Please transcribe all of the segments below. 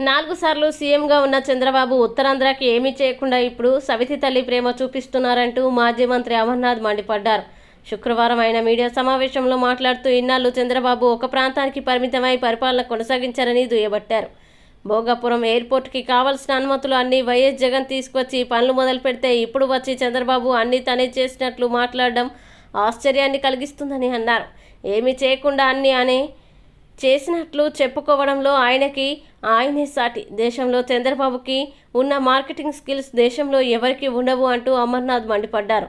నాలుగు సార్లు సీఎంగా ఉన్న చంద్రబాబు ఉత్తరాంధ్రకి ఏమీ చేయకుండా ఇప్పుడు సవితి తల్లి ప్రేమ చూపిస్తున్నారంటూ మాజీ మంత్రి అమర్నాథ్ మండిపడ్డారు. శుక్రవారం ఆయన మీడియా సమావేశంలో మాట్లాడుతూ ఇన్నాళ్ళు చంద్రబాబు ఒక ప్రాంతానికి పరిమితమై పరిపాలన కొనసాగించారని దుయ్యబట్టారు. భోగాపురం ఎయిర్పోర్ట్కి కావాల్సిన అనుమతులు అన్ని వైఎస్ జగన్ తీసుకొచ్చి పనులు మొదలు పెడితే ఇప్పుడు వచ్చి చంద్రబాబు అన్ని తనే చేసినట్లు మాట్లాడడం ఆశ్చర్యాన్ని కలిగిస్తుందని అన్నారు. ఏమీ చేయకుండా అన్ని అని చేసినట్లు చెప్పుకోవడంలో ఆయనకి ఆయనే సాటి దేశంలో చంద్రబాబుకి ఉన్న మార్కెటింగ్ స్కిల్స్ దేశంలో ఎవరికి ఉండవు అంటూ అమర్నాథ్ మండిపడ్డారు.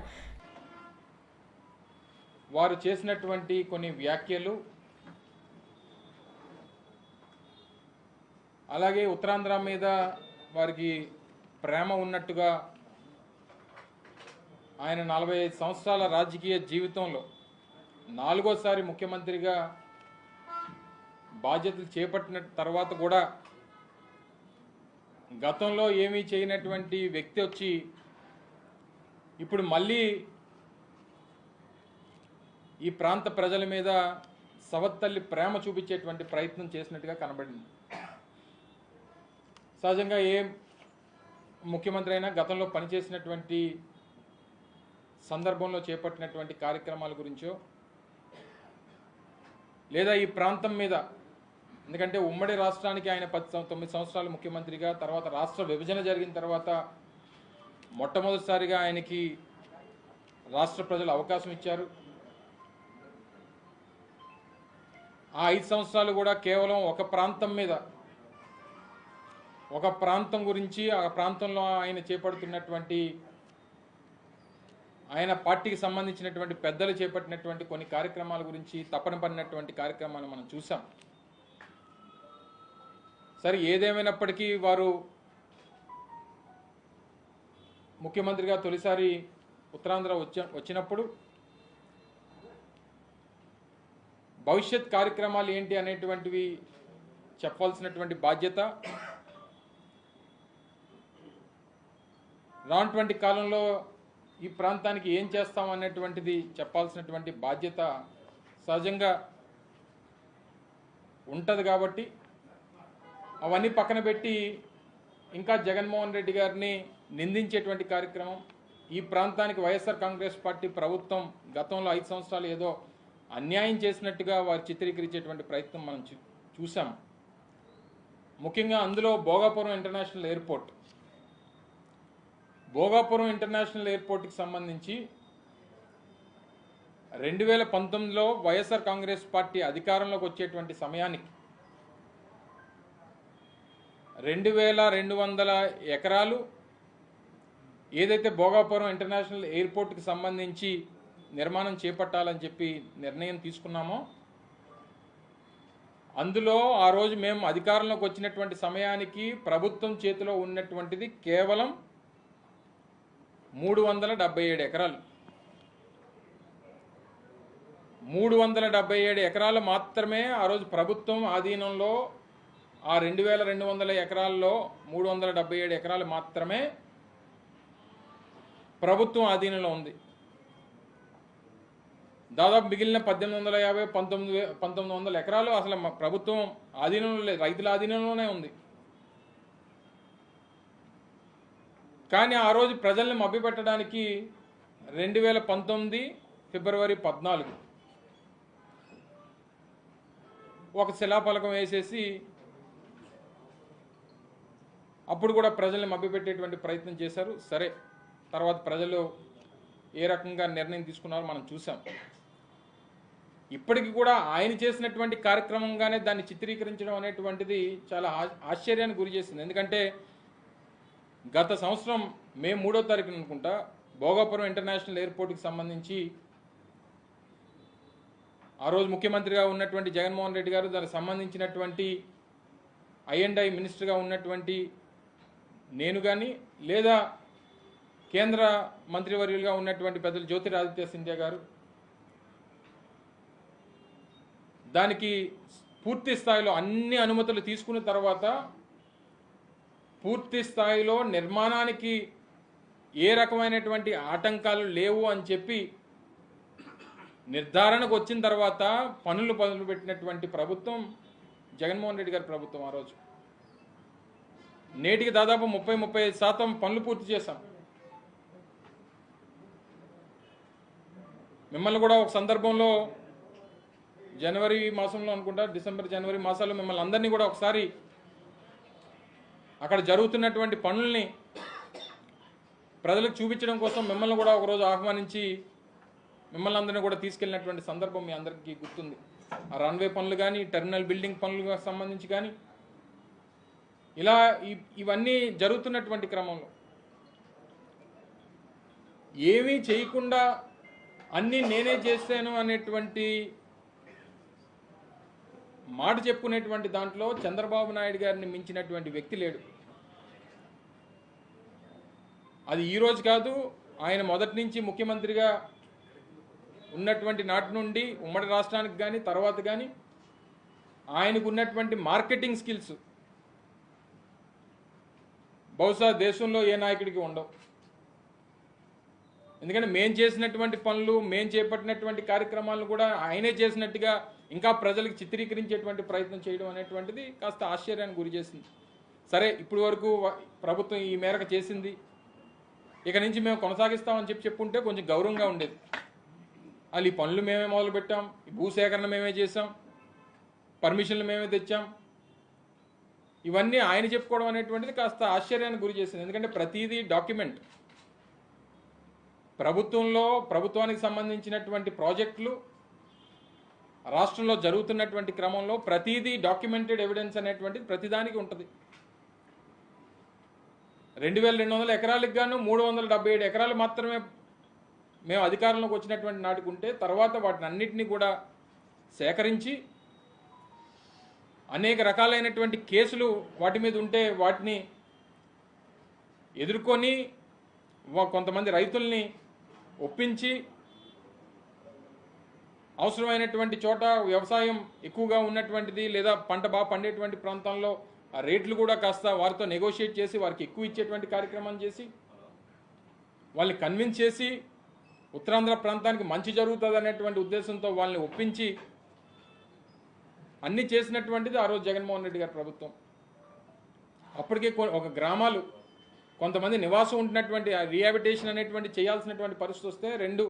వారు చేసినటువంటి కొన్ని వ్యాఖ్యలు అలాగే ఉత్తరాంధ్ర మీద వారికి ప్రేమ ఉన్నట్టుగా ఆయన నలభై ఐదు సంవత్సరాల రాజకీయ జీవితంలో నాలుగోసారి ముఖ్యమంత్రిగా బాధ్యతలు చేపట్టిన తర్వాత కూడా గతంలో ఏమీ చేయనటువంటి వ్యక్తి వచ్చి ఇప్పుడు మళ్ళీ ఈ ప్రాంత ప్రజల మీద సవత్తల్లి ప్రేమ చూపించేటువంటి ప్రయత్నం చేసినట్టుగా కనబడింది. సహజంగా ఏ ముఖ్యమంత్రి అయినా గతంలో పనిచేసినటువంటి సందర్భంలో చేపట్టినటువంటి కార్యక్రమాల గురించో లేదా ఈ ప్రాంతం మీద ఎందుకంటే ఉమ్మడి రాష్ట్రానికి ఆయన పది తొమ్మిది సంవత్సరాలు ముఖ్యమంత్రిగా తర్వాత రాష్ట్ర విభజన జరిగిన తర్వాత మొట్టమొదటిసారిగా ఆయనకి రాష్ట్ర ప్రజలు అవకాశం ఇచ్చారు. ఆ ఐదు సంవత్సరాలు కూడా కేవలం ఒక ప్రాంతం మీద ఒక ప్రాంతం గురించి ఆ ప్రాంతంలో ఆయన చేపడుతున్నటువంటి ఆయన పార్టీకి సంబంధించినటువంటి పెద్దలు చేపట్టినటువంటి కొన్ని కార్యక్రమాల గురించి తప్పన పడినటువంటి కార్యక్రమాలు మనం చూసాం సరే ఏదేమైనప్పటికీ వారు ముఖ్యమంత్రిగా తొలిసారి ఉత్తరాంధ్ర వచ్చ వచ్చినప్పుడు భవిష్యత్ కార్యక్రమాలు ఏంటి అనేటువంటివి చెప్పాల్సినటువంటి బాధ్యత రానటువంటి కాలంలో ఈ ప్రాంతానికి ఏం చేస్తాం అనేటువంటిది చెప్పాల్సినటువంటి బాధ్యత సహజంగా ఉంటుంది కాబట్టి అవన్నీ పక్కన పెట్టి ఇంకా జగన్మోహన్ రెడ్డి గారిని నిందించేటువంటి కార్యక్రమం. ఈ ప్రాంతానికి వైఎస్ఆర్ కాంగ్రెస్ పార్టీ ప్రభుత్వం గతంలో ఐదు సంవత్సరాలు ఏదో అన్యాయం చేసినట్టుగా వారు చిత్రీకరించేటువంటి ప్రయత్నం మనం చూ చూసాం ముఖ్యంగా అందులో Bhogapuram international airport. Bhogapuram international ఎయిర్పోర్ట్కి సంబంధించి రెండు వేల పంతొమ్మిదిలో వైఎస్ఆర్ కాంగ్రెస్ పార్టీ అధికారంలోకి వచ్చేటువంటి సమయానికి రెండు వేల రెండు వందల ఎకరాలు ఏదైతే భోగాపురం ఇంటర్నేషనల్ ఎయిర్పోర్ట్కి సంబంధించి నిర్మాణం చేపట్టాలని చెప్పి నిర్ణయం తీసుకున్నామో అందులో ఆ రోజు మేము అధికారంలోకి వచ్చినటువంటి సమయానికి ప్రభుత్వం చేతిలో ఉన్నటువంటిది కేవలం మూడు వందల డెబ్బై ఏడు ఎకరాలు. మూడు వందల డెబ్బై ఏడు ఎకరాలు మాత్రమే ఆ రోజు ప్రభుత్వం ఆధీనంలో ఆ రెండు వేల రెండు వందల ఎకరాల్లో మూడు వందల డెబ్బై ఏడు ఎకరాలు మాత్రమే ప్రభుత్వం ఆధీనంలో ఉంది. దాదాపు మిగిలిన పద్దెనిమిది వందల యాభై పంతొమ్మిది పంతొమ్మిది వందల ఎకరాలు అసలు మా ప్రభుత్వం ఆధీనంలో లేదు రైతుల ఆధీనంలోనే ఉంది. కానీ ఆ రోజు ప్రజల్ని మభ్యపెట్టడానికి రెండు వేల పంతొమ్మిది ఫిబ్రవరి పద్నాలుగు ఒక శిలాఫలకం వేసేసి అప్పుడు కూడా ప్రజల్ని మభ్యపెట్టేటువంటి ప్రయత్నం చేశారు. సరే తర్వాత ప్రజలు ఏ రకంగా నిర్ణయం తీసుకున్నారో మనం చూసాం ఇప్పటికి కూడా ఆయన చేసినటువంటి కార్యక్రమంగానే దాన్ని చిత్రీకరించడం అనేటువంటిది చాలా ఆశ్చర్యానికి గురి చేసింది. ఎందుకంటే గత సంవత్సరం మే మూడో తారీఖున అనుకుంటా భోగాపురం ఇంటర్నేషనల్ ఎయిర్పోర్ట్కి సంబంధించి ఆ రోజు ముఖ్యమంత్రిగా ఉన్నటువంటి జగన్మోహన్ రెడ్డి గారు దానికి సంబంధించినటువంటి ఐఎండ్ఐ మినిస్టర్గా ఉన్నటువంటి నేను కానీ లేదా కేంద్ర మంత్రివర్యులుగా ఉన్నటువంటి పెద్దలు జ్యోతిరాదిత్య సింధ్యా గారు దానికి పూర్తి స్థాయిలో అన్ని అనుమతులు తీసుకున్న తర్వాత పూర్తి స్థాయిలో నిర్మాణానికి ఏ రకమైనటువంటి ఆటంకాలు లేవు అని చెప్పి నిర్ధారణకు వచ్చిన తర్వాత పనులు పనులు పెట్టినటువంటి ప్రభుత్వం జగన్మోహన్ రెడ్డి గారి ప్రభుత్వం ఆ రోజు. నేటికి దాదాపు ముప్పై ముప్పై ఐదు శాతం పనులు పూర్తి చేశాం. మిమ్మల్ని కూడా ఒక సందర్భంలో జనవరి మాసంలో అనుకుంటా డిసెంబర్ జనవరి మాసాల్లో మిమ్మల్ని అందరినీ కూడా ఒకసారి అక్కడ జరుగుతున్నటువంటి పనుల్ని ప్రజలకు చూపించడం కోసం మిమ్మల్ని కూడా ఒకరోజు ఆహ్వానించి మిమ్మల్ని అందరినీ కూడా తీసుకెళ్ళినటువంటి సందర్భం మీ అందరికీ గుర్తుంది. ఆ రన్వే పనులు కానీ టెర్మినల్ బిల్డింగ్ పనులకు సంబంధించి కానీ ఇలా ఇవన్నీ జరుగుతున్నటువంటి క్రమంలో ఏమీ చేయకుండా అన్నీ నేనే చేశాను అనేటువంటి మాట చెప్పుకునేటువంటి దాంట్లో చంద్రబాబు నాయుడు గారిని మించినటువంటి వ్యక్తి లేడు. అది ఈరోజు కాదు ఆయన మొదటి నుంచి ముఖ్యమంత్రిగా ఉన్నటువంటి నాటి నుండి ఉమ్మడి రాష్ట్రానికి కానీ తర్వాత కానీ ఆయనకు ఉన్నటువంటి మార్కెటింగ్ స్కిల్స్ బహుశా దేశంలో ఏ నాయకుడికి ఉండవు. ఎందుకంటే మేం చేసినటువంటి పనులు మేం చేపట్టినటువంటి కార్యక్రమాలను కూడా ఆయనే చేసినట్టుగా ఇంకా ప్రజలకు చిత్రీకరించేటువంటి ప్రయత్నం చేయడం అనేటువంటిది కాస్త ఆశ్చర్యానికి గురి చేసింది. సరే ఇప్పటి వరకు ప్రభుత్వం ఈ మేరకు చేసింది. ఇక నుంచి మేము కొనసాగిస్తామని చెప్పి చెప్పుంటే కొంచెం గౌరవంగా ఉండేది. వాళ్ళు ఈ పనులు మేమే మొదలుపెట్టాం ఈ భూసేకరణ మేమే చేసాం పర్మిషన్లు మేమే తెచ్చాం ఇవన్నీ ఆయన చెప్పుకోవడం అనేటువంటిది కాస్త ఆశ్చర్యానికి గురి చేసింది. ఎందుకంటే ప్రతిదీ డాక్యుమెంట్. ప్రభుత్వంలో ప్రభుత్వానికి సంబంధించినటువంటి ప్రాజెక్టులు రాష్ట్రంలో జరుగుతున్నటువంటి క్రమంలో ప్రతిదీ డాక్యుమెంటెడ్ ఎవిడెన్స్ అనేటువంటిది ప్రతిదానికి ఉంటుంది. రెండు వేల రెండు వందల ఎకరాలకు గాను మూడు వందల డెబ్బై ఏడు ఎకరాలు మాత్రమే మేము అధికారంలోకి వచ్చినటువంటి నాటికి ఉంటే తర్వాత వాటిని అన్నిటినీ కూడా సేకరించి అనేక రకాలైనటువంటి కేసులు వాటి మీద ఉంటే వాటిని ఎదుర్కొని వా- కొంతమంది రైతుల్ని ఒప్పించి అవసరమైనటువంటి చోట వ్యవసాయం ఎక్కువగా ఉన్నటువంటిది లేదా పంట బాగా పండేటువంటి ప్రాంతాల్లో ఆ రేట్లు కూడా కాస్త వారితో నెగోషియేట్ చేసి వారికి ఎక్కువ ఇచ్చేటువంటి కార్యక్రమం చేసి వాళ్ళని కన్విన్స్ చేసి ఉత్తరాంధ్ర ప్రాంతానికి మంచి జరుగుతుంది అనేటువంటి ఉద్దేశంతో వాళ్ళని ఒప్పించి అన్ని చేసినటువంటిది ఆ రోజు జగన్మోహన్ రెడ్డి గారి ప్రభుత్వం. అప్పటికే కొ- ఒక గ్రామాలు కొంతమంది నివాసం ఉంటున్నటువంటి రిహాబిటేషన్ అనేటువంటి చేయాల్సినటువంటి పరిస్థితి వస్తే రెండు